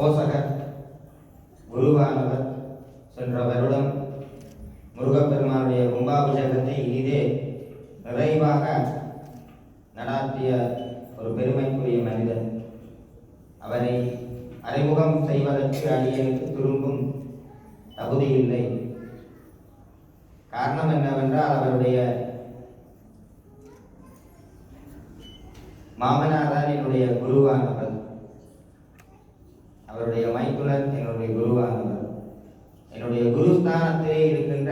போசகர் குருவானவர் சென்ற வருடம் முருகப்பெருமானுடைய கும்பாபிஷேகத்தை இதே நிறைவாக நடாத்திய ஒரு பெருமைக்குரிய மனிதன். அவரை அறிமுகம் செய்வதற்கு அடியனுக்கு திரும்பும் தகுதி இல்லை. காரணம் என்னவென்றால் அவருடைய மாமனார் என்னுடைய குருவானவர். அவருடைய மைத்துனர் என்னுடைய குருவானவர். என்னுடைய குருஸ்தானத்திலே இருக்கின்ற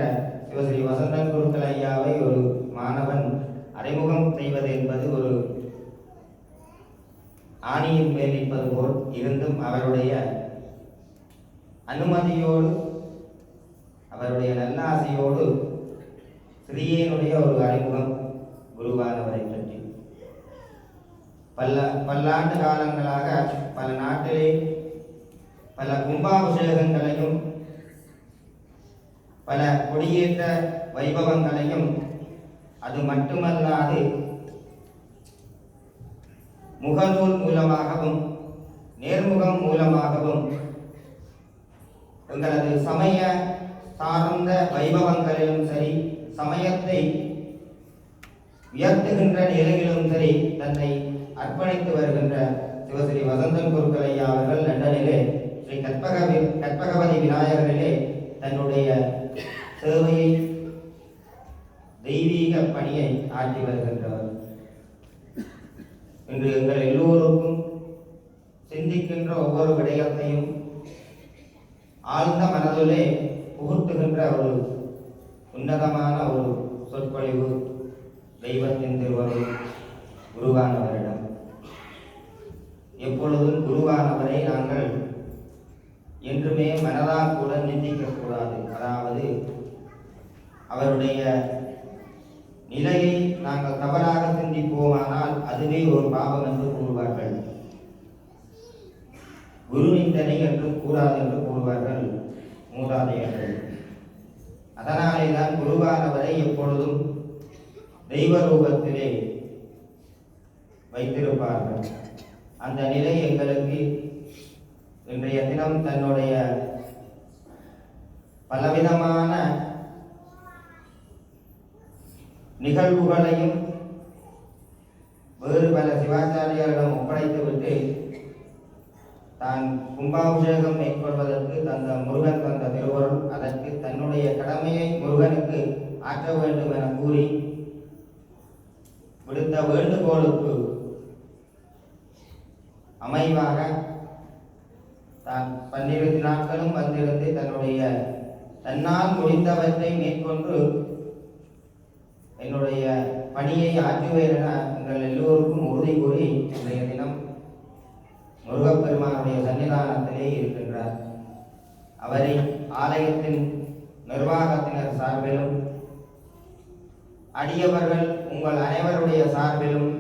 சிவஸ்ரீ வசந்தன் குருக்கள் ஐயாவை ஒரு மாணவன் அறிமுகம் செய்வது என்பது ஒரு ஆணியின் மேல் நிற்பது போல் இருந்தும் அவருடைய அனுமதியோடு அவருடைய நல்லாசையோடு ஸ்ரீயனுடைய ஒரு அறிமுகம் குருவானவரை பற்றி. பல்ல பல்லாண்டு காலங்களாக பல நாட்டிலே பல கும்பாபிஷேகங்களையும் பல கொடியேற்ற வைபவங்களையும் அது மட்டுமல்லாது முகநூல் மூலமாகவும் நேர்முகம் மூலமாகவும் எங்களது சமய சார்ந்த வைபவங்களிலும் சரி சமயத்தை உயர்த்துகின்ற நிலையிலும் சரி தன்னை அர்ப்பணித்து வருகின்ற சிவஸ்ரீ வசந்தன் குருக்கலையா அவர்கள் லண்டனிலே ஸ்ரீ கற்பக கற்பகவதி விநாயகர்களே தன்னுடைய சேவையை தெய்வீக பணியை ஆற்றி வருகின்றவர் இன்று எங்கள் எல்லோருக்கும் சிந்திக்கின்ற ஒவ்வொரு விடயத்தையும் ஆழ்ந்த மனதிலே புகுத்துகின்ற ஒரு உன்னதமான ஒரு சொற்பொழிவு தெய்வத்தின் திருவருள் குருவானவரிடம். எப்பொழுதும் குருவானவரை நாங்கள் என்றுமே மனதாக கூட நிந்திக்க கூடாது அதாவது அவருடைய நிலையை நாங்கள் தவறாக சிந்திப்போமானால் அதுவே ஒரு பாவம் என்று கூறுவார்கள். குரு நிந்தனை என்று கூடாது என்று கூறுவார்கள் மூதாதையர்கள். அதனாலே தான் குருவானவரை எப்பொழுதும் தெய்வ ரூபத்திலே வைத்திருப்பார்கள். அந்த நிலை எங்களுக்கு இன்றைய தினம் தன்னுடைய பலவிதமான நிகழ்வுகளையும் வேறு பல சிவாச்சாரியாரிடம் ஒப்படைத்துவிட்டு தான் கும்பாபிஷேகம் மேற்கொள்வதற்கு தந்த முருகன் தந்த திருவருள் அதற்கு தன்னுடைய கடமையை முருகனுக்கு ஆற்ற வேண்டும் என கூறி விடுத்த வேண்டுகோளுக்கு அமைவாக தான் பன்னிரண்டு நாட்களும் வந்திருந்து தன்னுடைய தன்னால் முடிந்தவற்றை மேற்கொண்டு என்னுடைய பணியை ஆற்றுவேன் என உங்கள் எல்லோருக்கும் உறுதி கூறி இன்றைய தினம் முருகப்பெருமானுடைய சன்னிதானத்திலே இருக்கின்றார். அவரை ஆலயத்தின் நிர்வாகத்தினர் சார்பிலும் அடியவர்கள் உங்கள் அனைவருடைய சார்பிலும்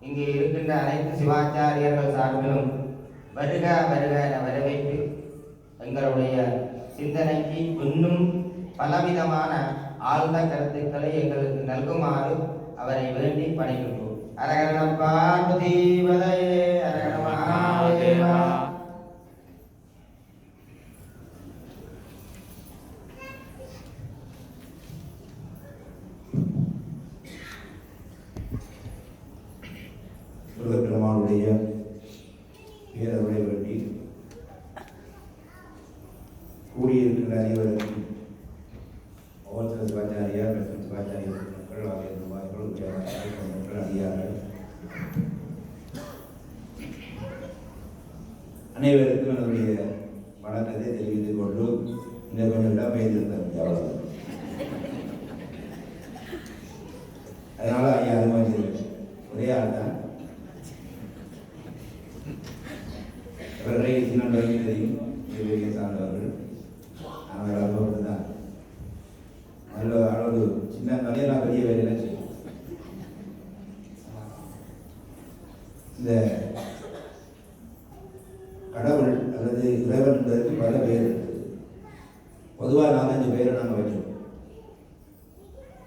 இங்கே இருக்கின்ற அனைத்து சிவாச்சாரியர்கள் சார்பிலும் வருக வருக என வரவேற்று எங்களுடைய சிந்தனைக்கு இன்னும் பலவிதமான ஆழ்ந்த கருத்துக்களை எங்களுக்கு நல்குமாறு அவரை வேண்டி பணிகின்றோம். அரகணம் பார்வதீவதையே அரகண முருகப்பெருமானுடைய பேரவரை வேண்டி கூடியிருக்கிற அனைவருக்கும் ஒவ்வொருத்தர் சிவாச்சாரியார் மற்றும் சிவாச்சாரிய மக்கள் ஆகிய நிர்வாகிகள் மக்கள் அதிகாரிகள் அனைவருக்கும் என்னுடைய வணக்கத்தை தெரிவித்துக் கொண்டு இந்த கொஞ்சம் இடம் பெய்திருந்தேன் அவ்வளவுதான் அதனால ஐயா அனுமதிச்சிருக்கேன் ஒரே ஆள் தான் இவர்களை சின்ன வரைக்கும் தெரியும் பெரிய சார்ந்தவர்கள் அவங்க அனுபவம் தான் நல்ல அளவு சின்ன வகையெல்லாம் பெரிய வேலையெல்லாம் செய்யும் இந்த கடவுள் அல்லது இறைவன் என்பதற்கு பல பேர் இருக்குது பொதுவாக நாலஞ்சு பேரை நாங்கள் வச்சோம்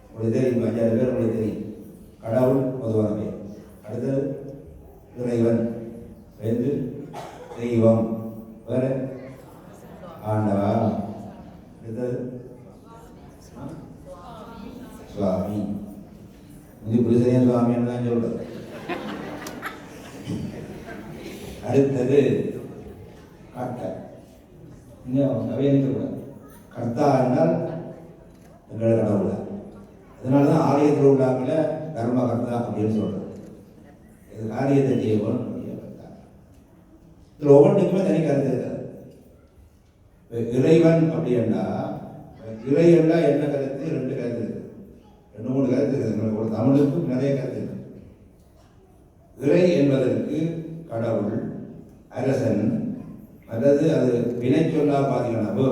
உங்களுக்கு தெரியும் அஞ்சாறு பேர் உங்களுக்கு தெரியும் கடவுள் பொதுவாக பேர் அடுத்தது இறைவன் என்று தெய்வம் வேற ஆண்டவா அடுத்தது ஆ? சுவாமி இது புருஷனே சுவாமின்னு தான் சொல்றது அடுத்தது கர்த்தர் இன்னும் அவையக்கூடாது கர்த்தா என்றால் எங்களை கடவுள. அதனால தான் ஆலயத்தில் உள்ளாங்கள தர்ம கர்த்தா அப்படின்னு சொல்கிறது இது காரியத்தை செய்யணும் இதில் ஒவ்வொன்றுக்குமே தனி கருத்து இருக்காது. இறைவன் அப்படின்னா இறை என்றால் என்ன கருத்து? ரெண்டு கருத்து இருக்குது ரெண்டு மூணு கருத்து இருக்குது எங்களுக்கு ஒரு தமிழுக்கும் நிறைய கருத்து இருக்குது இறை என்பதற்கு கடவுள் அரசன் அல்லது அது வினை சொல்லா பார்த்தீங்கன்னா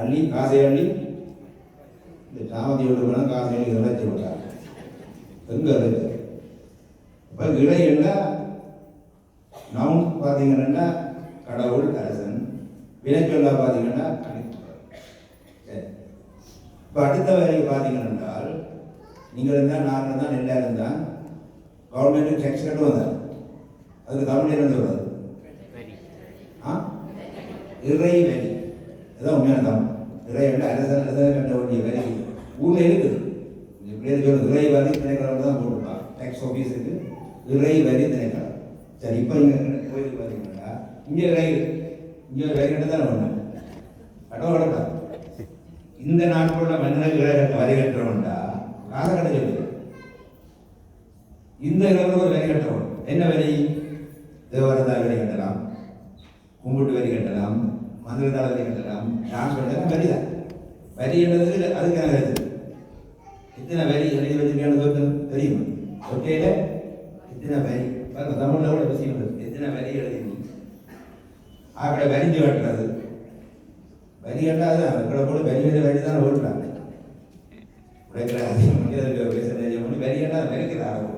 அள்ளி காசை அள்ளி இந்த சாமதி விடுபடம் காசை அள்ளி இறைச்சி விட்டார் எங்க இருக்கு இப்போ இறை என்ன? நவுன் பார்த்தீங்கன்னா கடவுள் அரசன். வினை சொல்லா பார்த்தீங்கன்னா இப்போ அடுத்த வேலையை பார்த்தீங்கன்னா நீங்கள் இருந்தால் நான் இருந்தால் நெல்லாக இருந்தால் கவர்மெண்ட்டு டெக்ஸ் கட்டு வந்தார். அதுக்கு தமிழ் என்ன சொல்றது? இறைவெளி அதான் உண்மையான தமிழ் இறைவெளி அரசன் அரசன் கட்ட வேண்டிய வரி ஊரில் இருக்குது இந்த பேர் சொல்லுது இறை வரி திணைக்களம் தான் போட்டுருப்பா டேக்ஸ் ஆஃபீஸுக்கு இறை வரி திணைக்களம். சரி இப்போ இங்கே கோயிலுக்கு பார்த்தீங்கன்னா இங்கே ரயில் இங்கே ரயில் கட்ட தானே ஒன்று கட்ட கட்டக்கூடாது. இந்த நாட்களில் மன்னர்கள் வரி கட்டுறவன்டா காசை கட்ட சொல்லுது. இந்த இடத்துல ஒரு வரி கட்டணும் என்ன வரி? தேவரதா வரி கட்டலாம். கும்பிட்டு வரி கட்டலாம். மதுரை தளபதி கட்டலாம் நான் கட்டலாம் வரி தான் வரி என்றது அதுக்கான கருத்து இத்தனை வரி எழுதி வச்சிருக்கான்னு தெரியும்? ஒற்றையில இத்தனை வரி? பாருங்க தமிழ்ல கூட விஷயம் இருக்கு எத்தனை வரி எழுதி ஆக்கடை வரிஞ்சு வெட்டுறது வரி கட்டாது அக்கடை கூட வரி வரி வரி தான் ஓட்டுறாங்க. உழைக்கிற அதிகம் பேசுறது வரி கட்டாது வரிக்கிறாங்க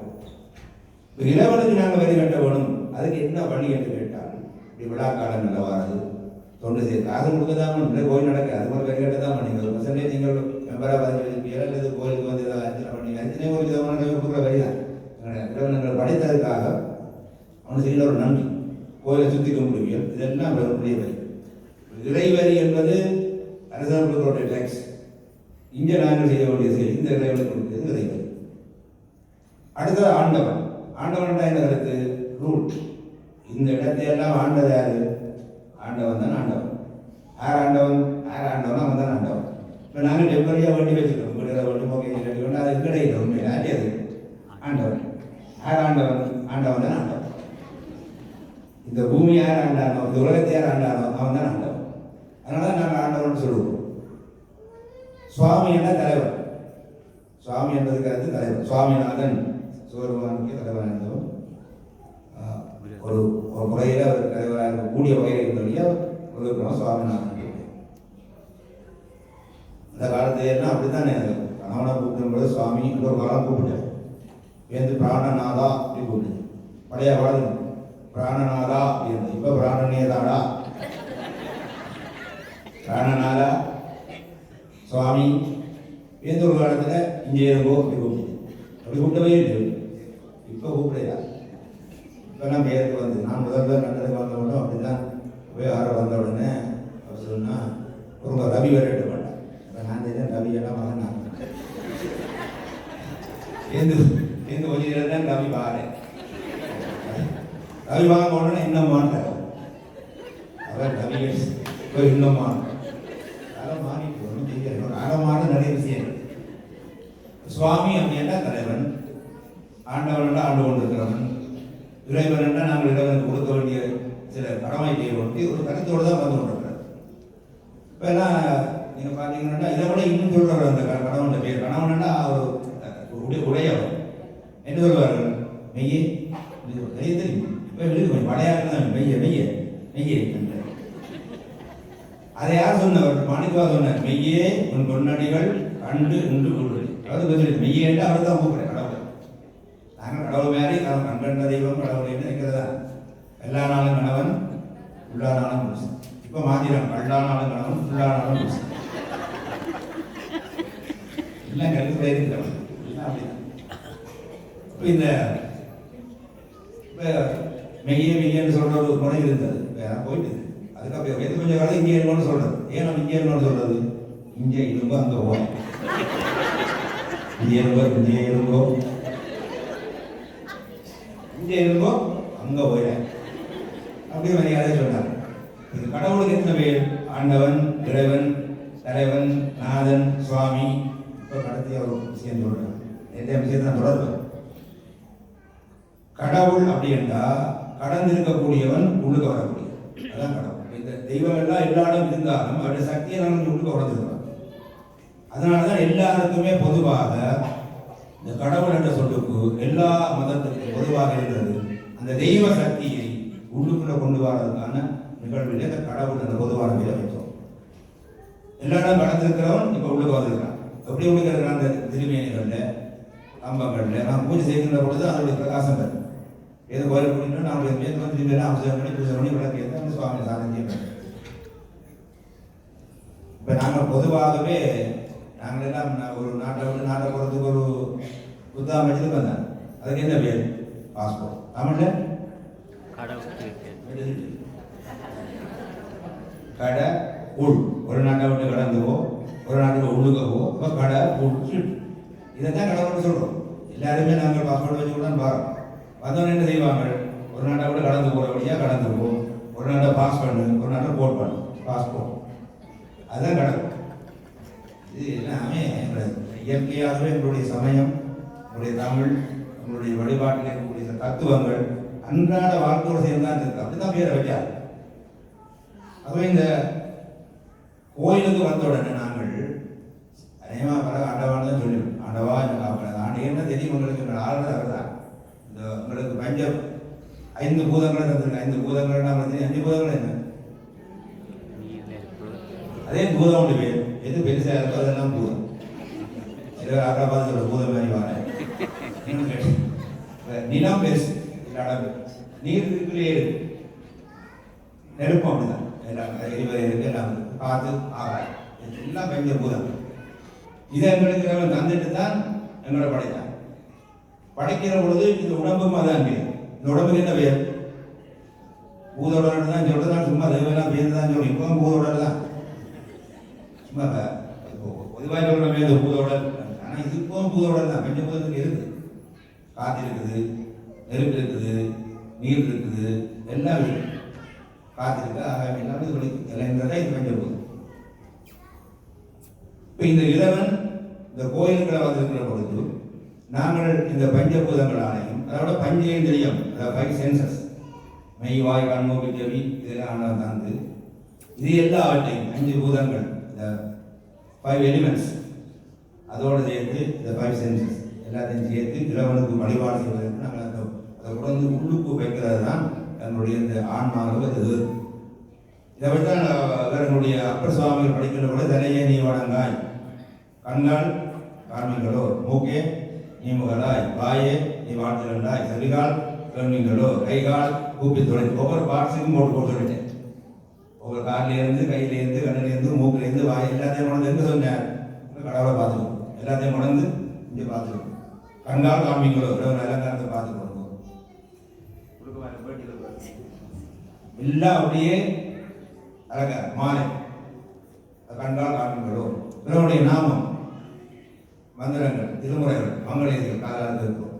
இளவனுக்கு நாங்கள் வரி கட்ட வேணும். அதுக்கு என்ன வழி என்று கேட்டால் இப்படி விழா காலம் நிலவாது தொண்டு செய்ய காசு கொடுக்க தான் வேணும் கோயில் நடக்க. அது ஒரு வரி தான் பண்ணி ஒரு பர்சன்டேஜ் நீங்கள் மெம்பராக பதினஞ்சு அல்லது கோயிலுக்கு வந்து ஏதாவது அஞ்சனை பண்ணி அஞ்சனே ஒரு விதமான கொடுக்குற வரி தான். இளவனங்கள் படைத்ததுக்காக அவனுக்கு செய்யல ஒரு நன்றி. கோயிலை சுற்றி கும்பிடுவியல் இதெல்லாம் அவர்களுடைய வரி. இறைவரி என்பது அரசாங்கங்களுடைய டேக்ஸ் இங்கே நாங்கள் செய்ய வேண்டிய செயல். இந்த இறைவனுக்கு கொடுக்கிறது இறைவரி அடுத்தது ஆண்டவன். ஆண்டவன் என்ன கருத்து? ரூட். இந்த இடத்தையெல்லாம் ஆண்டது யாரு? ஆண்டவன் தான் ஆண்டவன். யார் ஆண்டவன் யார் ஆண்டவன் அவன் தான் ஆண்டவன். இப்போ நாங்கள் டெம்பரரியாக வண்டி வச்சுக்கிறோம் வீடுகளை வண்டி மோக்கி கட்டிக்கொண்டு அது கிடையாது உண்மையில் யார் அது ஆண்டவன். யார் ஆண்டவன் ஆண்டவன் தான் ஆண்டவன். இந்த பூமி யார் ஆண்டானோ இந்த உலகத்தை யார் ஆண்டானோ அவன் தான் ஆண்டவன். அதனால தான் நாங்கள் ஆண்டவன் சொல்லுவோம். சுவாமி என்ன தலைவர்? சுவாமி என்பதுக்கு அடுத்து தலைவர். சுவாமிநாதன் சிவபெருமானுக்கு தலைவராக இருந்தவர். ஒரு ஒரு முறையில் அவர் தலைவராக இருக்க கூடிய ஒரு இருந்தபடியா முருகப்பெருமான் அந்த காலத்துல எல்லாம் அப்படித்தானே? கணவனை கூப்பிடும்போது சுவாமி என்ற ஒரு காலம் கூப்பிட்டேன் வேந்து பிராணநாதா அப்படி கூப்பிட்டு பழைய காலம் பிராணநாதா அப்படின்னு இப்போ பிராணநேதாடா பிராணநாதா. சுவாமி வேந்த ஒரு காலத்தில் இங்கே இருக்கோ அப்படி கூப்பிட்டு அப்படி கூப்பிட்டவே இல்லை. இப்போ கூப்பிடையா இப்போ நான் பேருக்கு வந்து நான் முதல்ல கண்டதுக்கு வந்த உடனே அப்படி போய் ஆற வந்த உடனே அவர் சொன்னா ஒரு ரவி விரட்ட மாட்டேன் இப்போ நான் தெரிஞ்ச ரவி எல்லாம் மகன் நான் ஏந்து ஏந்து கொஞ்ச நேரம் தான் ரவி பாரு ரவி வாங்க உடனே இன்னும் மாட்டார் அவர் ரவி இப்போ இன்னும் மாட்டார் காலம் மாறிட்டு ஒன்றும் செய்யல காலம் மாற நிறைய விஷயம் இருக்கு. சுவாமி அப்படின்னா தலைவன் ஆண்டவன் ஆண்டு கொண்டிருக்கிறவன் இறைவன் என்றால் நாங்கள் இறைவனுக்கு கொடுக்க வேண்டிய சில கடமை செய்ய வேண்டிய ஒரு கருத்தோடு தான் வந்து கொண்டிருக்கிறார் இப்போ எல்லாம் நீங்கள் பார்த்தீங்கன்னா இதை விட இன்னும் சொல்கிறார் அந்த க- கணவன் பேர் கணவன்னா ஒரு அஹ், உடைய உடையவன் என்ன சொல்வார்கள் மெய்யே மெய்ய தெரியும் இப்போ விழுது கொஞ்சம் பழையாக்கு தான் மெய்ய மெய்ய மெய்யே என்றார். அதை யார் சொன்னவர் மாணிக்கவா சொன்னார் மெய்யே உன் பொன்னடிகள் கண்டு இன்று கொள்வது அதாவது பதில் மெய்யே அவர் தான் கூப்பிடுறேன் கடவுளை. நாங்கள் கடவுள் மாதிரி அவன் கண்கண்ட தெய்வம் கடவுள் என்று நினைக்கிறதா எல்லா நாளும் கணவன் உள்ளா நாளும் புருஷன். இப்போ மாதிரம் எல்லா நாளும் கணவன் உள்ளா நாளும் புருஷன். எல்லாம் கருத்து இருக்கிறவன் அப்படிதான். இப்போ இந்த இப்போ மெய்யே மெய்யன்னு சொல்கிற ஒரு முறை இருந்தது. வேற போயிட்டு அதுக்கப்புறம் எது கொஞ்சம் காலம் இங்கே இருக்கணும்னு சொல்கிறது ஏன் நம்ம இங்கே இருக்கணும்னு சொல்கிறது இங்கே இருங்கோ அங்கே போய் இங்கே இருங்கோ இங்கே இருங்கோ இங்கே இருங்கோ அங்கே போயிடேன் அப்படின்னு மரியாதை சொன்னார் இது கடவுளுக்கு எத்தனை பேர்? ஆண்டவன் இறைவன் தலைவன் நாதன் சுவாமி. இப்போ கடத்தி ஒரு விஷயம் சொல்றேன் எந்த விஷயத்தை நான் தொடர்பு. கடவுள் அப்படி என்றா கடந்து இருக்கக்கூடியவன் உள்ளுக்க வரக்கூடிய அதான் கடவுள். இந்த தெய்வம் எல்லாம் எல்லா இடம் இருந்தாலும் அவருடைய சக்தியை நம்ம உள்ளுக்க அதனால தான் எல்லாருக்குமே பொதுவாக இந்த கடவுள் என்ற சொல்லுக்கு எல்லா மதத்துக்கும் பொதுவாக இருந்தது. அந்த தெய்வ சக்தியை உள்ளுக்குள்ள கொண்டு வரதுக்கான நிகழ்வில் இந்த கடவுள் என்ற பொதுவான பேரை வைத்தோம். எல்லா இடம் கடந்திருக்கிறவன் இப்போ உள்ளுக்கு வந்திருக்கான் எப்படி உள்ளுக்கு இருக்கிறான் அந்த திருமேனிகளில் கம்பங்களில் நாம் பூஜை செய்கின்ற பொழுது அதனுடைய பிரகாசம் பெறும் ஏதோ கோயில் பண்ணிட்டு நம்மளுடைய மேற்கு வந்து திரும்பியெல்லாம் அவசரம் பண்ணி பூஜை பண்ணி விளக்கு ஏற்ற அந்த சுவாமி சாதனையும் இப்போ நாங்கள் பொதுவாகவே நாங்கள் நா- ஒரு நாட்டை விட்டு நாட்டை போகிறதுக்கு ஒரு புத்தகம் வச்சுட்டு வந்தேன் அதுக்கு என்ன பேர்? பாஸ்போர்ட் தமிழ்ல? கடை உள். ஒரு நாட்டை விட்டு கடந்து போ ஒரு நாட்டுக்கு உள்ளுக்க போ இப்போ கடை உள் சீட் இதைத்தான் கடவுள்னு சொல்றோம். எல்லாருமே நாங்கள் பாஸ்போர்ட் வச்சு கூட பாருங்க வந்தவொடனே என்ன செய்வாங்க? ஒரு நாட்டை விட்டு கடந்து போகிற வழியாக கடந்து போ ஒரு நாட்டை பாஸ் பண்ணு ஒரு நாட்டை போட் பண்ணு. பாஸ்போர்ட் அதுதான் கடவுள். இது எல்லாமே இயற்கையாகவே உங்களுடைய சமயம் உங்களுடைய தமிழ் உங்களுடைய வழிபாட்டில் இருக்கக்கூடிய தத்துவங்கள் அன்றாட வாழ்க்கையோடு சேர்ந்து தான் இருக்கு. அப்படிதான் பேரை வைக்காது அதுவே இந்த கோயிலுக்கு வந்த உடனே நாங்கள் அநேகமாக பல ஆண்டவான்னு தான் சொல்லிடுவோம் ஆண்டவா இந்த காப்பது ஆண்டு என்ன தெரியும் உங்களுக்கு? எங்கள் ஆளுநர் அவர் தான் இந்த உங்களுக்கு பஞ்சம். ஐந்து பூதங்களை தந்திருக்கு ஐந்து பூதங்கள் நான் வந்து அஞ்சு பூதங்கள் என்ன? அதே பூதம் ஒன்று பேர். எது பெருசாக இருக்கோ அதெல்லாம் பூதம் சில ஆகாபாத சொல்ற பூதம் மாதிரி வாரேன் நிலம் பெருசு இல்லாட நீர் இருக்குள்ளே இருக்கு நெருப்பம் அப்படிதான். எல்லாம் எரிவரை இருக்கு எல்லாம் இருக்கு. காத்து ஆகாயம். எல்லாம் பஞ்ச பூதம். இதை எங்களுக்கு அவன் தந்துட்டு தான் எங்களை படைத்தான் படைக்கிற பொழுது இந்த உடம்பும் அதான் பேர் இந்த உடம்புக்கு என்ன பேர் பூதோட தான் சொல்றதுனால சும்மா தெய்வம் பேர் தான் சொல்லி இப்போ பூதோட தான் சும்மா இப்ப இப்போ பொதுவாக சொல்ற இந்த பூதோடர் ஆனால் இதுக்கும் பூதோடர் தான். பஞ்ச பூதத்துக்கு இருக்குது காற்று இருக்குது நெருப்பு இருக்குது நீர் இருக்குது எல்லாம் இருக்குது. காற்று இருக்குது ஆகாயம் எல்லாமே சொல்லி எல்லாம் இது பஞ்சபூதம் இப்போ இந்த இளவன் இந்த கோயில்களை வந்திருக்கிற பொழுது நாங்கள் இந்த பஞ்சபூதங்களாலையும் அதோட பஞ்சேந்திரியம் அதாவது ஃபைவ் சென்சஸ் மெய் வாய் கண்மூக்கு செவி இதெல்லாம் ஆண்டவன் தந்து. இது எல்லாவற்றையும் அஞ்சு பூதங்கள். இந்த ஃபைவ் எலிமெண்ட்ஸ் அதோடு சேர்த்து இந்த ஃபைவ் சென்சஸ் எல்லாத்தையும் சேர்த்து இறைவனுக்கு வழிபாடு செய்வதற்கு நாங்கள் அந்த அதை உடந்து உள்ளுக்கு வைக்கிறது தான் எங்களுடைய இந்த ஆன்மாவில் இது இதை விட்டு இவர்களுடைய அப்பர் சுவாமிகள் படிக்கிற கூட தலையே நீ வணங்காய் கண்கள் காண்மீங்களோ மூக்கே நீ முகலாய் வாயே நீ வாழ்த்துகளாய் செவிகால் கேள்வீங்களோ கைகால் கூப்பி தொலை ஒவ்வொரு பாட்ஸுக்கும் போட்டு போட்டு விட்டேன் ஒரு காலில கையிலேருந்து கண்ணிலேருந்து மூக்கிலேருந்து வாய் எல்லாத்தையும் உணர்ந்து எங்க சொன்னேன் கடவுளை பார்த்துக்கணும் எல்லாத்தையும் உணர்ந்து இங்கே பார்த்துக்கணும் கண்கால் காமிங்களோ ஒரு அலங்காரத்தை பார்த்து கொடுக்கும் எல்லாம் அப்படியே அழகா மாலை. கண்டால் காட்டுங்களோ இவருடைய நாமம் மந்திரங்கள் திருமுறைகள் மங்களேதிகள் காலால் இருக்கும்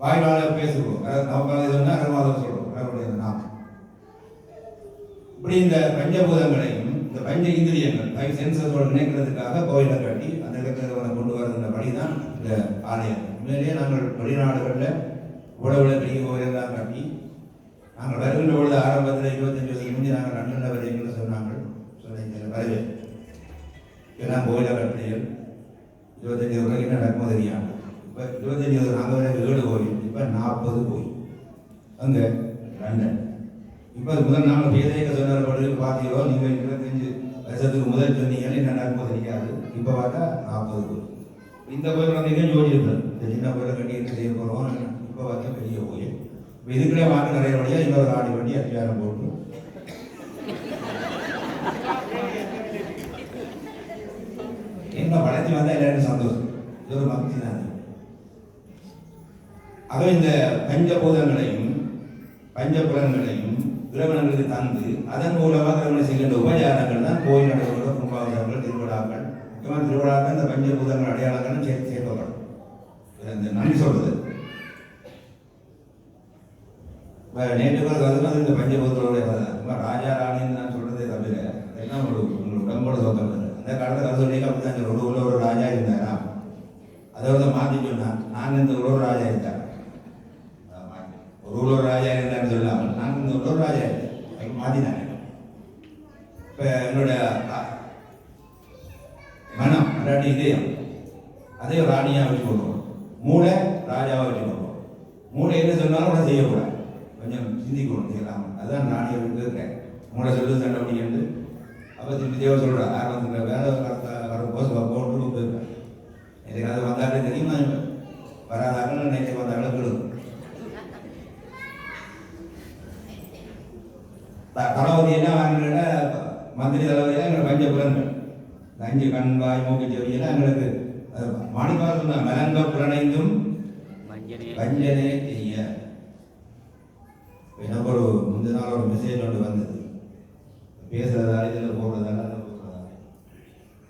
வாய்வாள பேசுவோம். நமக்கு சொன்னால் அருமாதம் சொல்றோம். இப்படி இந்த பஞ்சபூதங்களையும் இந்த பஞ்ச இந்திரியங்கள் ஃபைவ் சென்சஸோடு இணைக்கிறதுக்காக கோயிலை கட்டி அந்த இடத்துல கொண்டு வருகின்ற படிதான் இந்த ஆலயம். உண்மையிலேயே நாங்கள் வெளிநாடுகளில் உழவுல பெரிய கோயிலெல்லாம் கட்டி நாங்கள் வருகின்ற பொழுது ஆரம்பத்தில் இருபத்தஞ்சு வருஷம் முடிஞ்சு நாங்கள் லண்டனில் வரீங்கன்னு சொன்னாங்க. சொன்னீங்க வரவே எல்லாம் கோயில கட்டியல் இருபத்தஞ்சு வரைக்கும் என்ன நடக்குமோ இப்போ இருபத்தஞ்சு நாங்கள் வரை ஏழு கோயில் இப்போ நாற்பது கோயில். அங்கே லண்டன் இப்போ முதல் நாள் பேதைக்க சொன்ன பொழுது பார்த்தீங்களோ நீங்கள் இருபத்தஞ்சு வருஷத்துக்கு முதல் சொன்னீங்க என்ன நடக்குமோ தெரியாது. இப்போ பார்த்தா நாற்பது கோயில் இந்த கோயில் வந்தீங்க யோசிச்சிருப்பேன் இந்த சின்ன கோயிலை கட்டி என்ன செய்ய போகிறோம் இப்போ பார்த்தா பெரிய கோயில் இப்போ இதுக்குள்ளே வாக்கு நிறைய வழியாக இன்னொரு ஆடி பண்ணி அதிகாரம் போட்டு. என்ன வளர்ச்சி வந்தால் எல்லாரும் சந்தோஷம். இது ஒரு பக்தி தான் அதுவும் இந்த பஞ்சபூதங்களையும் பஞ்சபுலங்களையும் இறைவனங்களுக்கு தந்து அதன் மூலமாக இறைவனை செய்கின்ற உபச்சாரங்கள் தான் கோயில் நடைபெறுகிற கும்பாபிஷேகங்கள் திருவிழாக்கள். இவன் திருவிழாக்கள் இந்த பஞ்சபூதங்கள் அடையாளங்களும் சேர்த்து சேர்க்கப்படும். இந்த நன்றி சொல்வது இப்ப நேற்று கூட வந்து இந்த பஞ்சபூதங்களுடைய ராஜா ராணின்னு நான் சொல்கிறதே தவிர அதெல்லாம் ஒரு உங்களுக்கு உடம்போட தோக்கம் அந்த காலத்தில் கதை சொல்லி அப்படிதான் இந்த ஒரு ஊரில் ஒரு ராஜா இருந்தாரா? அதை வந்து மாற்றி சொன்னான் நான் இந்த ஒரு ராஜா இருந்தேன் இதயம் அதே ராணியாக வச்சு மூளை ராஜாவாக வச்சு கொள்வோம் மூளை என்ன சொன்னாலும் கூட செய்யக்கூடாது. கொஞ்சம் சிந்திக்கணும் செய்யலாம். அதுதான் ராணியை விட்டு இருக்கேன் மூளை சொல்லு சண்டை பிடிக்கிறது. அப்போ திருப்பி தேவை சொல்கிறா ஆரம்பத்தில் வேலை கரெக்டாக வர போஸ் போட்டு போயிருக்கேன் எனக்கு அது வந்தாலே தெரியும் நான் வராதாங்க நினைக்க வந்தாலும் விழுகும். தளபதி என்ன வாங்கினா மந்திரி தளபதியெல்லாம் எங்களை பஞ்ச அஞ்சு கண் வாய் மூக்கு செவியெல்லாம் எங்களுக்கு மாணிக்காக சொன்ன மலங்க புலனைந்தும் வஞ்சனே. செய்ய. எனக்கு ஒரு முந்தின நாள் ஒரு மெசேஜ் ஒன்று வந்தது. பேசுறதால இதில் போடுறதால போடுறதால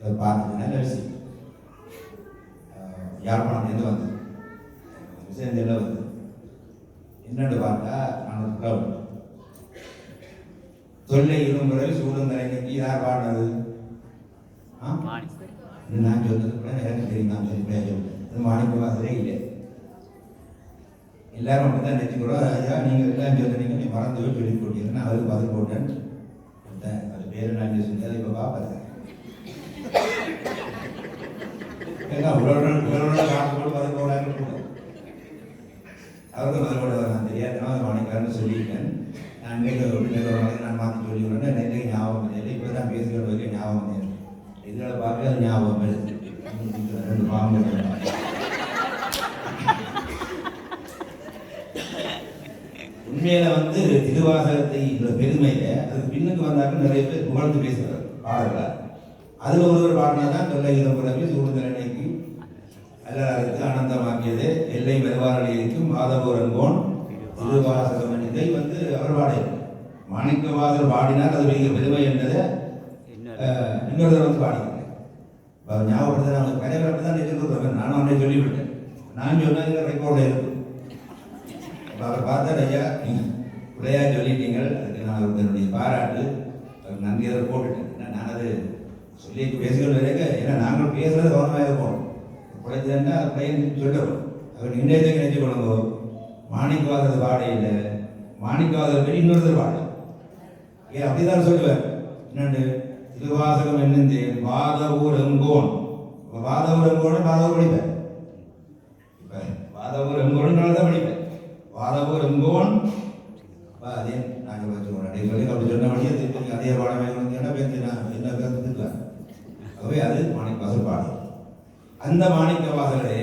அதை பார்த்துட்டு நல்ல விஷயம் அஹ் யாழ்ப்பாணத்துலேருந்து வந்தது? எல்லாம் வந்தது. என்னன்னு பார்த்தா நான் ஒரு தொல்லை இருமுறை சூழ்நிலை நெக்கி யார் பாடினது. ஆ நான் சொன்னது கூட எனக்கு தெரியும் நான் சொல்லி பிரயோஜனம் அது மாணிக்க வாசலே இல்லை எல்லாரும் அப்படி தான் நினச்சிக்கிறோம் ஐயா நீங்கள் எல்லாம் சொல்லுறீங்க நீ மறந்து போய் சொல்லி போட்டீங்கன்னா அதுக்கு பதில் போட்டேன் கொடுத்தேன். அது பேர் நான் சொல்லி அதை இப்போ பார்ப்பேன் ஏன்னா உழவு உழவு காசு போட்டு பதில் போடாங்க அவருக்கு பதில் போட நான் தெரியாது அது மாணிக்காரன்னு சொல்லியிருக்கேன் நான் இன்றைக்கு ஒரு நான் மாற்றி சொல்லி விடுறேன் நேற்றைக்கு ஞாபகம் இல்லை இப்போ தான் பேசுகிற வரைக்கும் ஞாபகம் இல்லை இதில் பார்க்க அது ஞாபகம் ரெண்டு பாவம் உண்மையில வந்து திருவாசகத்தை இந்த பெருமையில அதுக்கு பின்னுக்கு வந்தாக்க நிறைய பேர் புகழ்ந்து பேசுகிறார் பாடல்கள். அதில் ஒருவர் பாடினா தான் தொல்லையிடம் பிறகு சூழ்நிலைக்கு அல்லருக்கு ஆனந்தமாக்கியது. எல்லை வருவாரடிக்கும் மாதவரங்கோன் திருவாசகம் இதை வந்து அவர் பாடியது மாணிக்கவாசர் பாடினார் அது பெரிய பெருமை என்பதை அஹ், இன்னொருத்தர் வந்து பாடிக்கிறேன் இப்போ ஞாபகப்படுத்த நான் கலைவரப்பை தான் நினைச்சிருக்கிறேன் நானும் அவனே சொல்லிவிட்டேன். நான் சொன்னது ரெக்கார்டில் இருக்கும் இப்போ அவர் பார்த்தா ஐயா பிள்ளையா சொல்லிட்டீங்க அதுக்கு நான் அவருக்கு என்னுடைய பாராட்டு நன்றி அதை போட்டுட்டேன். நான் அது சொல்லி பேசுகிற வரைக்கும் ஏன்னா நாங்கள் பேசுகிறது கவனமாக இருப்போம் பிழைச்சதுன்னா அது பையன் சொல்லணும். அவர் இன்றைய நினைச்சு கொள்ளுங்க. மாணிக்கவாதர் பாட இல்லை மாணிக்கவாதர் பெரிய இன்னொருத்தர் பாடு ஏன் அப்படிதான் சொல்லுவேன் என்னண்டு திருவாசகம் என்னந்தேன் வாதவூர் எங்கோன் இப்ப வாதவூர் எங்கோன்னு வாதவூர் படிப்பேன். இப்ப வாதவூர் எங்கோன்னு தான் படிப்பேன். வாதவூர் எங்கோன் அப்ப அதே நாங்கள் வச்சுக்கோம் அப்படியே சொல்லி அப்படி சொன்ன வழியே திருப்பி அதே பாடமே என்ன பேருந்து என்ன பேருந்துக்கலாம் ஆகவே அது மாணிக்க வாசல் பாடல். அந்த மாணிக்க வாசலே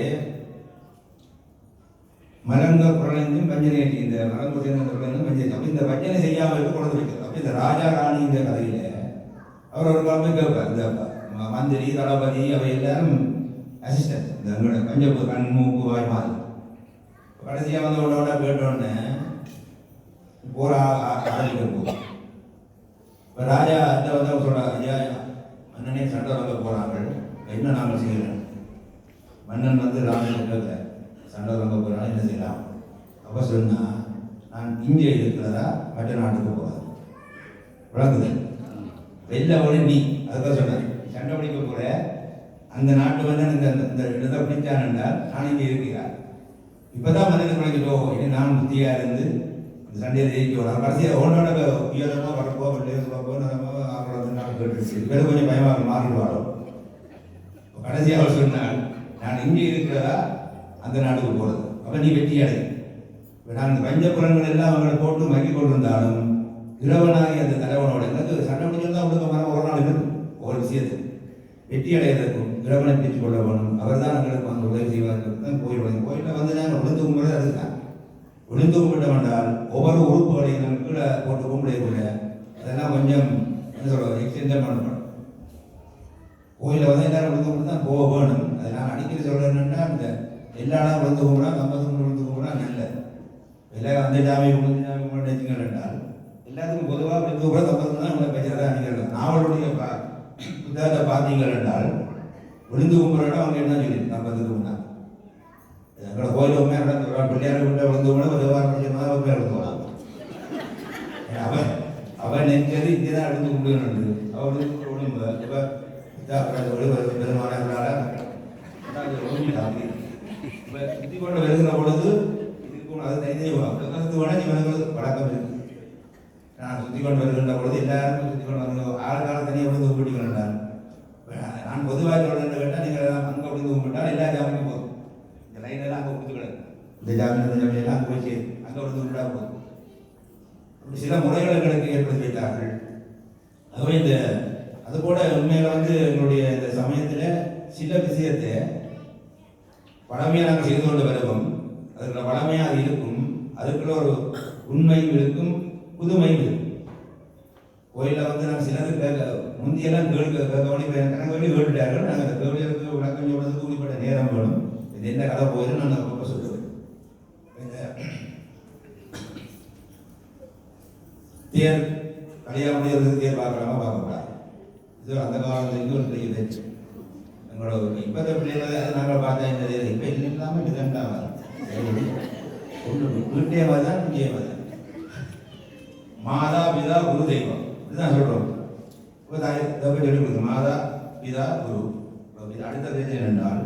மலங்க புரளைந்தும் வஞ்சனை இந்த மலங்கு குரலைந்தும் பஞ்சனை அப்படி இந்த பஞ்சனை செய்யாமல் இருக்க கொண்டு வைக்கிறது அப்படி இந்த ராஜா ராணி இந்த கதையில அவர் ஒரு காலமே கேட்பார் இந்த மந்திரி தளபதி அவை எல்லாரும் அசிஸ்டன்ட் இந்த எங்களோட பஞ்சப்பு கண் மூக்கு வாய் மாதிரி. கடைசியாக வந்து உடனே கேட்டோடனே போற ஆரம்பிக்க போகும் இப்போ ராஜா அந்த வந்து அவங்க சொல்றாங்க ஐயா மன்னனே சண்டை வாங்க போகிறார்கள் என்ன நாங்கள் செய்யறோம்? மன்னன் வந்து ராஜன் கேட்கல சண்டை வாங்க போகிறாங்க என்ன செய்யலாம்? அப்போ சொன்னால் நான் இங்கே இருக்கிறதா மற்ற நாட்டுக்கு போகிறேன் விளங்குது வெளில உடனே நீ. அதுக்காக சொன்னார் சண்டை பிடிக்க போற. அந்த நாட்டு வந்த எனக்கு அந்த இந்த இடத்தை பிடிச்சான் என்றால் நான் இங்கே இருக்கிறார். இப்பதான் மனித விளங்கிட்டோம் இனி நான் புத்தியாக இருந்து இந்த சண்டையை ஜெயிக்க வரலாம் கடைசியாக ஒன்றோட உயரமாக வரப்போ வெள்ளையோ சுரப்போ நம்ம நாள் கேட்டுருச்சு இப்போ கொஞ்சம் பயமாக மாறிடுவாரோ? கடைசியாக அவர் சொன்னால் நான் இங்கே இருக்கிறதா? அந்த நாட்டுக்கு போகிறது அப்போ நீ வெற்றி அடை இப்போ நான் இந்த பஞ்சபுரங்கள் எல்லாம் அவங்களை போட்டு மங்கி கொண்டிருந்தாலும் இளவனாகி அந்த தலைவனோட எனக்கு சண்டை முடிஞ்சிருந்தா உங்களுக்கு மரம் ஒரு நாள் இருக்கும் ஒவ்வொரு விஷயத்துக்கு வெற்றி அடைவதற்கும் இளவனை பிரித்து கொள்ள வேணும் அவர் தான் எங்களுக்கு வந்து உதவி செய்வார்கள் தான் கோயில் வழங்கி கோயிலில் வந்து நாங்கள் விழுந்து கும்பிட அதுதான் விழுந்து கும்பிட்டோம் என்றால் ஒவ்வொரு உறுப்புகளையும் நம்ம கீழே போட்டு கும்பிடக்கூடிய அதெல்லாம் கொஞ்சம் என்ன சொல்கிறது எக்ஸ்டென்ஷன் பண்ணப்படும் கோயிலில் வந்து எல்லாரும் விழுந்து கும்பிட்டு தான் போக வேணும். அதை நான் அடிக்கடி சொல்கிறேன்னா இந்த எல்லா இடம் விழுந்து கும்பிடா கம்பத்து விழுந்து கும்பிடா நல்ல எல்லாம் அந்த ஜாமி கும்பிட்டு ஜாமி கும்பிட்டு நினைச்சீங்கள் என்றால் எல்லாத்துக்கும் பொதுவாக விழுந்து கூட தப்பது தான் உங்களை பேசுகிறதா நினைக்கிறேன் நாவலுடைய பா புத்தகத்தை பார்த்தீங்கள் என்றால் விழுந்து கும்பிட்றோட அவங்க என்ன சொல்லி தப்பதுக்கு முன்னா எங்களோட கோயில் உண்மையாக நடந்து ஒரு பிள்ளையார் விட்ட விழுந்து கூட ஒரு வாரம் படிச்ச மாதிரி உண்மையாக எழுதுவான் அவன் அவன் நெஞ்சது இங்கே தான் எடுத்து கும்பிடுறது அவளுக்கு ஒழுங்கு இப்போ பெருமானார்களால் இப்போ சுற்றி கொண்டு வருகிற பொழுது இதுக்கும் அது தனித்தனி கருத்து வேணா இவனுக்கு வழக்கம் இருக்கு நான் சுற்றி கொண்டு வருகின்ற பொழுது எல்லாருக்கும் சுற்றி கொண்டு வந்து ஆளுக்கால தனியாக விழுந்து கும்பிட்டுக்கிறான் நான் பொதுவாக சொல்றேன்னு கேட்டால் நீங்கள் அங்கே விழுந்து கும்பிட்டால் எல்லா ஜாமியும் போதும் இந்த லைனெல்லாம் அங்கே கொடுத்துக்கிறது இந்த ஜாமீன் இந்த ஜாமீன் எல்லாம் அங்கே போய் அங்கே விழுந்து கும்பிட்டா போதும் அப்படி சில முறைகளை எங்களுக்கு ஏற்படுத்தி வைத்தார்கள் ஆகவே இந்த அதுபோல உண்மையில வந்து எங்களுடைய இந்த சமயத்தில் சில விஷயத்தை பழமையாக நாங்கள் செய்து கொண்டு வருவோம் அதுக்குள்ள பழமையாக அது இருக்கும் அதுக்குள்ள ஒரு உண்மையும் இருக்கும் புதுமையும் இருக்கும் கோயிலில் வந்து நாங்கள் சிலது கேட்க முந்தியெல்லாம் கேள்வி கவனி கணக்கு வேண்டி வேண்டுட்டார்கள் நாங்கள் அந்த கேள்விகளுக்கு விளக்கம் சொல்றதுக்கு குறிப்பிட்ட நேரம் வேணும். இது என்ன கதை போயிடும் நான் ரொம்ப சொல்லுவேன் தேர் கல்யாணம் முடியறதுக்கு தேர் பார்க்கலாமா? பார்க்கக்கூடாது. இது அந்த காலத்துக்கு ஒரு பெரிய பேச்சு எங்களோட இப்போத்த பிள்ளைகளை நாங்கள் பார்த்தா இந்த தேர். இப்போ இல்லாமல் டிசைண்டாக ஒன்று வீட்டே வாதான் இங்கே வாதான் மாதா பிதா குரு தெய்வம். இதுதான் சொல்கிறோம் இப்போ தாய் தப்பை சொல்லி கொடுங்க மாதா பிதா குரு. இப்ப அடுத்த பேச்சு என்னென்றால்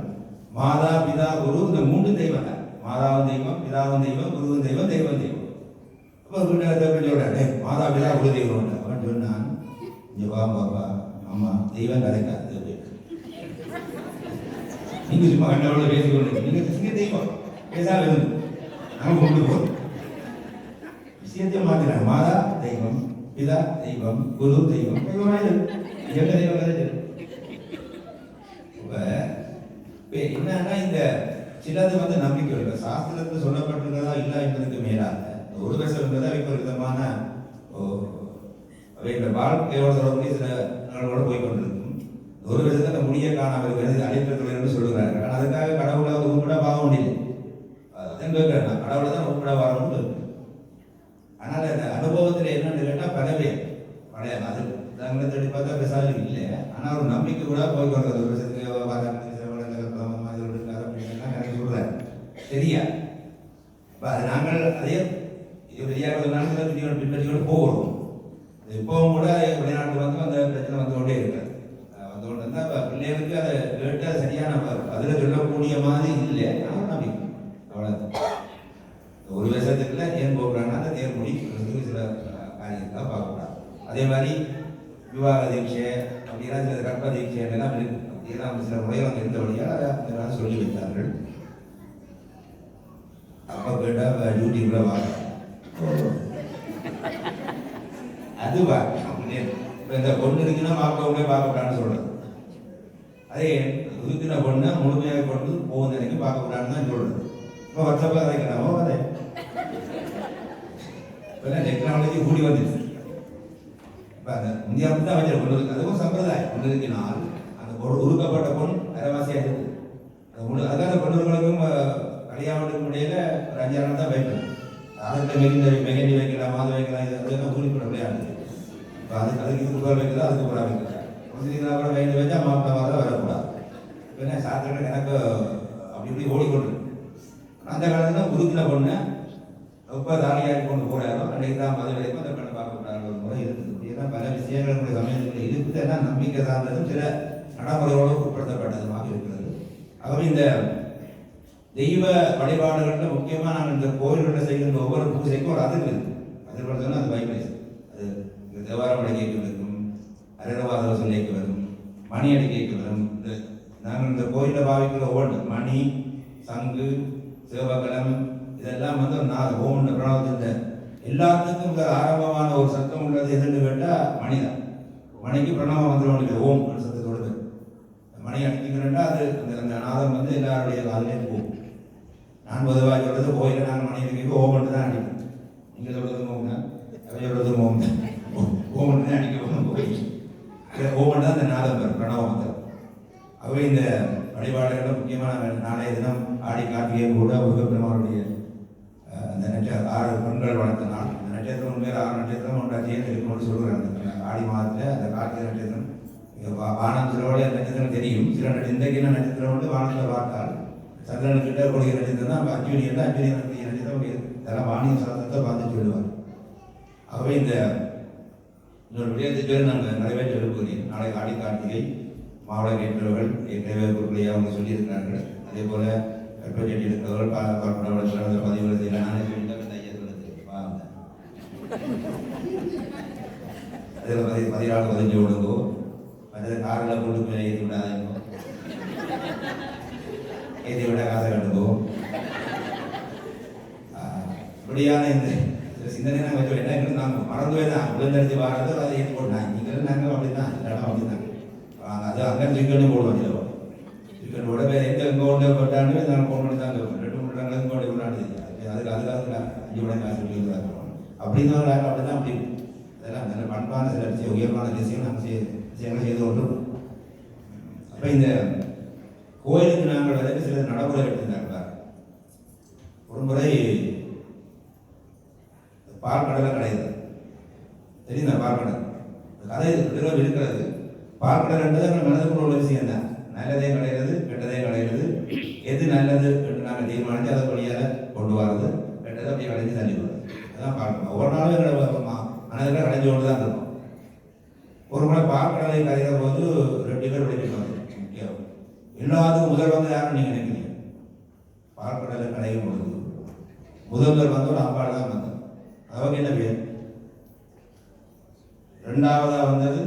மாதா பிதா குரு இந்த மூன்று தெய்வம் தான் மாதாவும் தெய்வம் பிதாவும் தெய்வம் குருவும் தெய்வம் தெய்வம் தெய்வம். அப்போ வீட்டில் சொல்கிறாரு மாதா பிதா குரு தெய்வம் அவன் சொன்னான் இங்கே வா பாப்பா அம்மா தெய்வம் கதைக்காது நீங்கள் சும்மா கண்டவளோட பேசிக்கொண்டு நீங்கள் நீங்க தெய்வம். பேசாமல் இருந்து நாங்கள் கொண்டு போகிறோம் விஷயத்தை மாத்தினாங்க மாதா தெய்வம் பிதா தெய்வம் குரு தெய்வம் எங்க தெய்வம் இப்ப என்னன்னா இந்த சிலது வந்து நம்பிக்கை இல்லை சாஸ்திரத்தில் சொல்லப்பட்டிருக்கிறதா இல்லை என்பதற்கு மேலாக இந்த ஒரு வருஷம் என்பதை இப்போ விதமான ஓ, அவை இந்த வாழ்க்கையோட தொடர்புடைய சில நாளோட போய் கொண்டிருக்கும் இந்த ஒரு வருஷத்தை முடிய காணாமல் இருக்கிறது அழிப்பதில்லை என்று சொல்லுகிறார்கள் ஆனால் அதுக்காக கடவுளை வந்து உண்மையா பார்க்க முடியல அதுதான் கேட்கிறேன் கடவுளை தான் உண்மையா வர கேட்கிறேன். ஆனால் அந்த அனுபவத்தில் என்னன்னு பழைய அது நாங்களே தேடி பார்த்தா பெருசாக இல்லை. ஆனால் ஒரு நம்பிக்கை கூட போய் வருது ஒரு வருஷத்துக்கு எனக்கு சொல்கிறேன் சரியா இப்போ அது நாங்கள் அதே இது பின்னோட போகிறோம் இப்போவும் கூட வெளிநாட்டு வந்து அந்த பிரச்சனை வந்து கொண்டே இருக்கு. வந்து கொண்டு இருந்தால் பிள்ளைகளுக்கு அதை கேட்டு சரியான அதில் சொல்லக்கூடிய மாதிரி இல்லை. ஆனால் நம்பிக்கை. அவ்வளோதான் ஒரு வருஷத்துக்குள்ள ஏன் போகிறாங்கன்னா காரியத்தை பார்க்கக்கூடாது. அதே மாதிரி விவாக தீட்சை அப்படின்னா சில கர்ப்ப தீட்சை எல்லாம் இருக்கும். அப்படியெல்லாம் சில முறைகள் இருந்தபடியால் அதை அதெல்லாம் சொல்லி வைத்தார்கள். அப்போ கேட்டால் யூடியூப்ல வாங்க. அது வா இப்போ இந்த பொண்ணு இருக்குன்னா மாப்பிள்ளை பார்க்கக்கூடாதுன்னு சொல்கிறது அதே இருக்கிற பொண்ணை முழுமையாக கொண்டு போகும் நினைக்க பார்க்கக்கூடாதுன்னு தான் சொல்கிறது இப்போ வாட்ஸ்அப்பில் அதைக்கலாமோ அதை இப்போ டெக்னாலஜி கூடி வந்துச்சு இப்போ அந்த இந்தியாவுக்கு தான் வச்சு கொண்டு இருக்கு அதுவும் சம்பிரதாயம் கொண்டு இருக்கினால் அந்த ஒரு உருக்கப்பட்ட பொன் அரைவாசியாக இருக்குது அது முழு அதான் அந்த பொண்ணுகளுக்கும் கல்யாணத்துக்கு முடியல ஒரு அஞ்சாறு நாள் தான் வைக்கணும் அதுக்கு மெகிந்த மெகண்டி வைக்கலாம் மாது வைக்கலாம் இது அதெல்லாம் குறிப்பிட விளையாடுது இப்போ அதுக்கு அதுக்கு இது கூட வைக்கலாம் அதுக்கு கூட வைக்கலாம் முஸ்லீம்னா கூட வைந்து வச்சா மாவட்டம் வர வரக்கூடாது இப்போ என்ன சாத்திர எனக்கு அப்படி இப்படி ஓடிக்கொண்டு இருக்கு. அந்த தான் உருக்கின பொண்ணு ரொம்ப தானியாக கொண்டு போறாரோ அன்றைக்கு தான் மது வரைக்கும் அந்த பெண்ணை பார்க்கக்கூடாது ஒரு முறை இருக்குது இப்படியெல்லாம் பல விஷயங்கள் நம்முடைய சமயத்தில் இருக்குது எல்லாம் நம்பிக்கை சார்ந்ததும் சில நடைமுறையோடு உட்படுத்தப்பட்டதுமாக இருக்கிறது. ஆகவே இந்த தெய்வ வழிபாடுகளில் முக்கியமாக நாங்கள் இந்த கோயில்களில் செய்கின்ற ஒவ்வொரு பூஜைக்கும் ஒரு அதிர்வு இருக்குது அதிர்வு சொன்னால் அது வைப்ரேஷன் அது இந்த தேவாரம் அடிக்கைக்கு வரும் அரரவாத சொல்லிக்கு வரும் மணி அடிக்கைக்கு வரும். இந்த நாங்கள் இந்த கோயிலில் பாவிக்கிற ஒவ்வொன்று மணி சங்கு சிவபகலம் இதெல்லாம் வந்து நான் ஓம்னு பிரணவத்தின் எல்லாத்துக்கும் இந்த ஆரம்பமான ஒரு சத்தம் உள்ளது எதுன்னு கேட்டால் மணிதான். மணிக்கு பிரணவ மந்திரம் ஒன்று ஓம் சத்தத்தோடு மணி அடிக்கிறேன்டா அது அந்த அந்த நாதம் வந்து எல்லாருடைய காதுலேயும் போகும். நான் பொதுவாக சொல்கிறது கோயிலில் நான் மணி அடிக்க ஓமன்ட்டு தான் அடிக்கும் நீங்கள் சொல்கிறது ஓம் தான். அவை சொல்கிறது ஓம் தான். ஓம் தான் அடிக்க போகணும் கோயில். ஓம் மட்டும் தான் அந்த நாதம் வரும் பிரணவ மந்திரம் அவை இந்த வழிபாடுகளில் முக்கியமான நாளைய தினம் ஆடி கார்த்திகை கூட முருகப்பெருமானுடைய அந்த நட்சத்திரம் ஆறு பெண்கள் வளர்த்தினால் அந்த நட்சத்திரம் உண்மையில் ஆறு நட்சத்திரம் ஒன்றாச்சியில் இருக்கும்னு சொல்கிறேன் ஆடி மாதத்தில் அந்த கார்த்திகை நட்சத்திரம் வானம் சிலவழிய நட்சத்திரம் தெரியும். சில இன்றைக்கு நட்சத்திரம் வந்து வானத்தில் பார்த்தால் சந்திரனுக்கிட்ட கூடிய நட்சத்திரம் தான் அஞ்சு இருந்தால் அஞ்சு நட்சத்திரம் இதெல்லாம் வானிய சாதனத்தை பார்த்து சொல்லுவார். ஆகவே இந்த இன்னொரு விடயத்தை சொல்லி நாங்கள் நிறைவேற்ற விரும்புகிறேன். நாளை ஆடி கார்த்திகை மாவட்ட கேட்பவர்கள் நிறைவேற்பவர்களை அவங்க சொல்லியிருக்கிறார்கள். அதே போல் கற்பச்செட்டி இருக்கிறவர்கள் பார்ப்பனவர்கள் சிறந்த பதிவுகள் நானே சொல்லிட்டேன் இந்த ஐயா சொல்லுது அதில் பதி பதினாலு பதினஞ்சு விடுங்கோ மற்றது காரில் கொண்டு போய் ஏற்றி விடாதீங்க ஏற்றி விட காசை கட்டுங்கோ இப்படியான இந்த சிந்தனை நாங்கள் நாங்கள் மறந்துவே தான் விழுந்தடிச்சு அதை ஏற்றி போட்டாங்க நீங்கள் நாங்கள் அப்படி தான் இடம் அப்படி தான் அது அங்கே சிக்கன் போடுவோம் சிக்கன் போட வேறு எங்கே எங்கே கொண்டு போட்டாலும் நாங்கள் ஃபோன் பண்ணி தான் கேட்போம் ரெண்டு மூணு நாங்கள் கொண்டு கொண்டாடி அதுக்கு அதுக்காக அஞ்சு மணி காசு சொல்லி இருக்கிறோம் அப்படின்னு ஒரு அப்படி தான் அப்படி அதெல்லாம் நல்ல பண்பான சில விஷயம் உயர்வான விஷயம் நாங்கள் செய்ய விஷயங்களை செய்து கொண்டிருக்கோம் அப்போ இந்த கோயிலுக்கு நாங்கள் அதற்கு சில நடைமுறை எடுத்திருந்தாங்க ஒரு முறை பார்க்கடலாம் கிடையாது தெரியுதா பால் கடல் கதை இருக்கிறது பார்க்கடல் பால் கடல் நம்ம மனதுக்குள்ள உள்ள விஷயம் தான் நல்லதே கிடையாது கெட்டதே கிடையாது எது நல்லது என்று நாங்கள் தீர்மானித்து அதை வழியாக கொண்டு வரது கெட்டதை அப்படியே கடைஞ்சி தள்ளி வருது அதான் பார்க்கணும் ஒவ்வொரு நாளும் எங்களை மனதில் கடைஞ்சு கொண்டு தான் இருக்கும் ஒரு முறை பால் கடலை கரைகிற போது ரெண்டு பேர் விளைவிப்பாங்க முக்கியம் எல்லாத்துக்கும் முதல் வந்து யாரும் நீங்கள் நினைக்கிறீங்க? பார்க்கடலை கடலை கடையும் பொழுது முதல்வர் வந்து ஒரு அம்பாள் தான் வந்தது. அவங்க என்ன பேர்? ரெண்டாவதாக வந்தது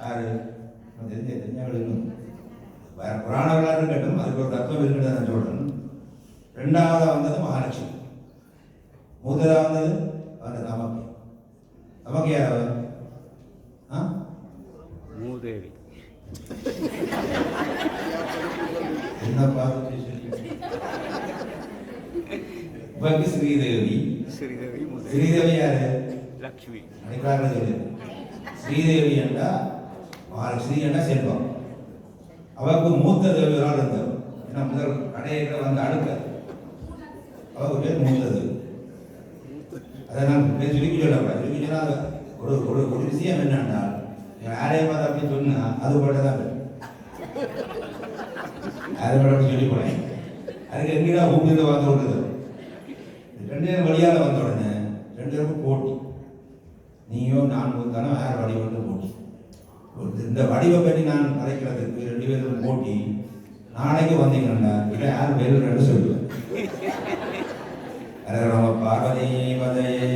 யாரு? எனக்கு தெரிஞ்ச வேற புராணங்களாக இருக்கட்டும் அதுக்கு ஒரு தத்துவம் இருக்கிறத நான் சொல்றேன் ரெண்டாவதா வந்தது மகாலட்சுமி. மூத்ததா வந்தது அவர் நமக்கு நமக்கு யார் ஆ? மூதேவி. என்ன சொல்லி இவருக்கு ஸ்ரீதேவி. ஸ்ரீதேவி ஸ்ரீதேவி யாரு? லக்ஷ்மி. ஸ்ரீதேவி என்றா மகாலட்சுமி என்றா செல்வம். அவருக்கு மூத்த தேவி ஒரு இருந்தார் ஏன்னா முதல் கடையில் வந்து அடுக்க அவருக்கு பேர் மூத்த அதை நான் பேர் சுருக்கி சொல்லக்கூடாது சுருக்கி சொன்னால் ஒரு ஒரு ஒரு விஷயம் என்னன்னா யாரையும் பார்த்து அப்படின்னு சொன்னால் அது போட்டு தான் அது போல சொல்லி போனேன். அதுக்கு எங்கேயா பூமியில் வந்து விடுது ரெண்டு பேரும் வழியால் வந்த உடனே ரெண்டு பேருக்கும் போட்டி. நீயும் நான் தானே வேறு வழி வந்து போட்டி. இந்த வடிவை பற்றி நான் கதைக்கிறதுக்கு ரெண்டு பேரும் போட்டி நாளைக்கு வந்தீங்கன்னா இல்லை யார் வேறு ரெண்டு சொல்லுவேன் பார்வதி பதையே